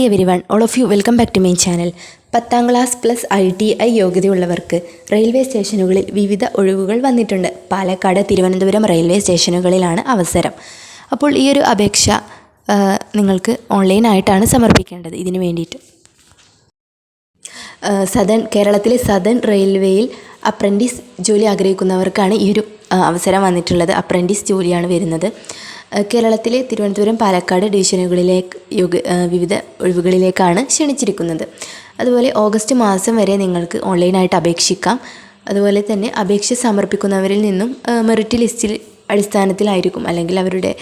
Hi everyone all of you welcome back to my channel. പത്താം class plus I T I യോഗ്യതയുള്ളവർക്ക് railway സ്റ്റേഷനുകളിൽ വിവിധ ഒഴിവുകൾ വന്നിട്ടുണ്ട്. Palakkad Thiruvananthapuram railway സ്റ്റേഷനുകളിലാണ് അവസരം. അപ്പോൾ ഈ ഒരു അപേക്ഷ നിങ്ങൾക്ക് ഓൺലൈനായിട്ടാണ് സമർപ്പിക്കേണ്ടത്. ഇതിനു വേണ്ടിയിട്ട്. സദൺ കേരളത്തിലെ സദൺ റെയിൽവേയിൽ അപ്രന്റീസ് ജോലി ആഗ്രഹിക്കുന്നവർക്കാണ് ഈ ഒരു അവസരം വന്നിട്ടുള്ളത്. അപ്രന്റീസ് ജോലിയാണ് വരുന്നത്. കേരളത്തിലെ തിരുവനന്തപുരം പാലക്കാട് ഡിവിഷനുകളിലേക്ക് യോഗ വിവിധ ഒഴിവുകളിലേക്കാണ് ക്ഷണിച്ചിരിക്കുന്നത്. അതുപോലെ ഓഗസ്റ്റ് മാസം വരെ നിങ്ങൾക്ക് ഓൺലൈനായിട്ട് അപേക്ഷിക്കാം. അതുപോലെ തന്നെ അപേക്ഷ സമർപ്പിക്കുന്നവരിൽ നിന്നും മെറിറ്റ് ലിസ്റ്റിൽ അടിസ്ഥാനത്തിലായിരിക്കും. അല്ലെങ്കിൽ അവരുടെ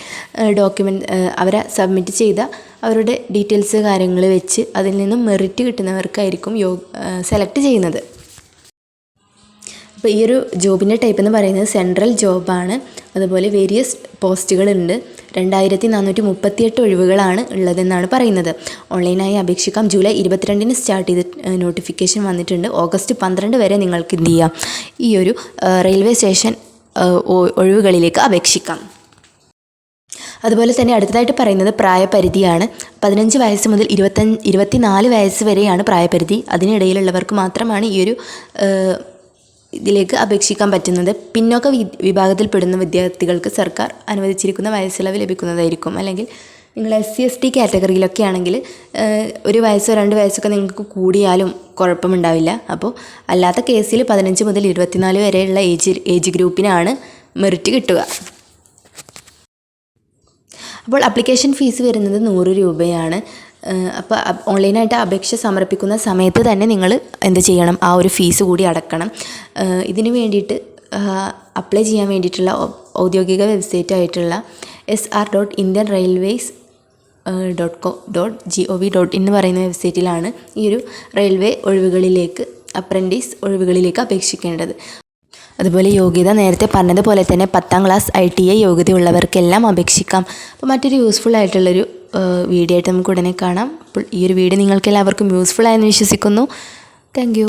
ഡോക്യുമെന്റ് അവരെ സബ്മിറ്റ് ചെയ്ത അവരുടെ ഡീറ്റെയിൽസ് കാര്യങ്ങൾ വെച്ച് അതിൽ നിന്നും മെറിറ്റ് കിട്ടുന്നവർക്കായിരിക്കും യോ സെലക്ട് ചെയ്യുന്നത്. അപ്പോൾ ഈ ഒരു ജോബിന്റെ ടൈപ്പ് എന്ന് പറയുന്നത് സെൻട്രൽ ജോബാണ്. അതുപോലെ വേരിയസ് പോസ്റ്റുകളുണ്ട്. രണ്ടായിരത്തി നാനൂറ്റി മുപ്പത്തിയെട്ട് ഒഴിവുകളാണ് ഉള്ളതെന്നാണ് പറയുന്നത്. ഓൺലൈനായി അപേക്ഷിക്കാം. ജൂലൈ ഇരുപത്തിരണ്ടിന് സ്റ്റാർട്ട് ചെയ്ത് നോട്ടിഫിക്കേഷൻ വന്നിട്ടുണ്ട്. ഓഗസ്റ്റ് പന്ത്രണ്ട് വരെ നിങ്ങൾക്ക് എന്ത് ചെയ്യാം? ഈ ഒരു റെയിൽവേ സ്റ്റേഷൻ ഒഴിവുകളിലേക്ക് അപേക്ഷിക്കാം. അതുപോലെ തന്നെ അടുത്തതായിട്ട് പറയുന്നത് പ്രായപരിധിയാണ്. പതിനഞ്ച് വയസ്സ് മുതൽ ഇരുപത്തഞ്ച് ഇരുപത്തിനാല് വയസ്സ് വരെയാണ് പ്രായപരിധി. അതിനിടയിലുള്ളവർക്ക് മാത്രമാണ് ഈ ഒരു ഇതിലേക്ക് അപേക്ഷിക്കാൻ പറ്റുന്നത്. പിന്നോക്ക വിഭാഗത്തിൽപ്പെടുന്ന വിദ്യാർത്ഥികൾക്ക് സർക്കാർ അനുവദിച്ചിരിക്കുന്ന വയസ്സിളവ് ലഭിക്കുന്നതായിരിക്കും. അല്ലെങ്കിൽ നിങ്ങൾ എസ് സി എസ് ടി കാറ്റഗറിയിലൊക്കെ ആണെങ്കിൽ ഒരു വയസ്സോ രണ്ട് വയസ്സൊക്കെ നിങ്ങൾക്ക് കൂടിയാലും കുഴപ്പമുണ്ടാവില്ല. അപ്പോൾ അല്ലാത്ത കേസിൽ പതിനഞ്ച് മുതൽ ഇരുപത്തിനാല് വരെയുള്ള ഏജ് ഏജ് ഗ്രൂപ്പിനാണ് മെറിറ്റ് കിട്ടുക. അപ്പോൾ അപ്ലിക്കേഷൻ ഫീസ് വരുന്നത് നൂറ് രൂപയാണ്. അപ്പോൾ ഓൺലൈനായിട്ട് അപേക്ഷ സമർപ്പിക്കുന്ന സമയത്ത് തന്നെ നിങ്ങൾ എന്ത് ചെയ്യണം? ആ ഒരു ഫീസ് കൂടി അടക്കണം. ഇതിന് വേണ്ടിയിട്ട് അപ്ലൈ ചെയ്യാൻ വേണ്ടിയിട്ടുള്ള ഔദ്യോഗിക വെബ്സൈറ്റ് ആയിട്ടുള്ള S R dot Indian railways dot co dot G O V dot എന്ന് പറയുന്ന വെബ്സൈറ്റിലാണ് ഈ ഒരു റെയിൽവേ ഒഴിവുകളിലേക്ക് അപ്രന്റീസ് ഒഴിവുകളിലേക്ക് അപേക്ഷിക്കേണ്ടത്. അതുപോലെ യോഗ്യത നേരത്തെ പറഞ്ഞതുപോലെ തന്നെ പത്താം ക്ലാസ് ഐ ടി ഐ യോഗ്യതയുള്ളവർക്കെല്ലാം അപേക്ഷിക്കാം. അപ്പോൾ മറ്റൊരു യൂസ്ഫുൾ ആയിട്ടുള്ളൊരു വീഡിയോ ആയിട്ട് നമുക്ക് ഉടനെ കാണാം. അപ്പോൾ ഈ ഒരു വീഡിയോ നിങ്ങൾക്ക് എല്ലാവർക്കും യൂസ്ഫുൾ ആയെന്ന് വിശ്വസിക്കുന്നു. താങ്ക്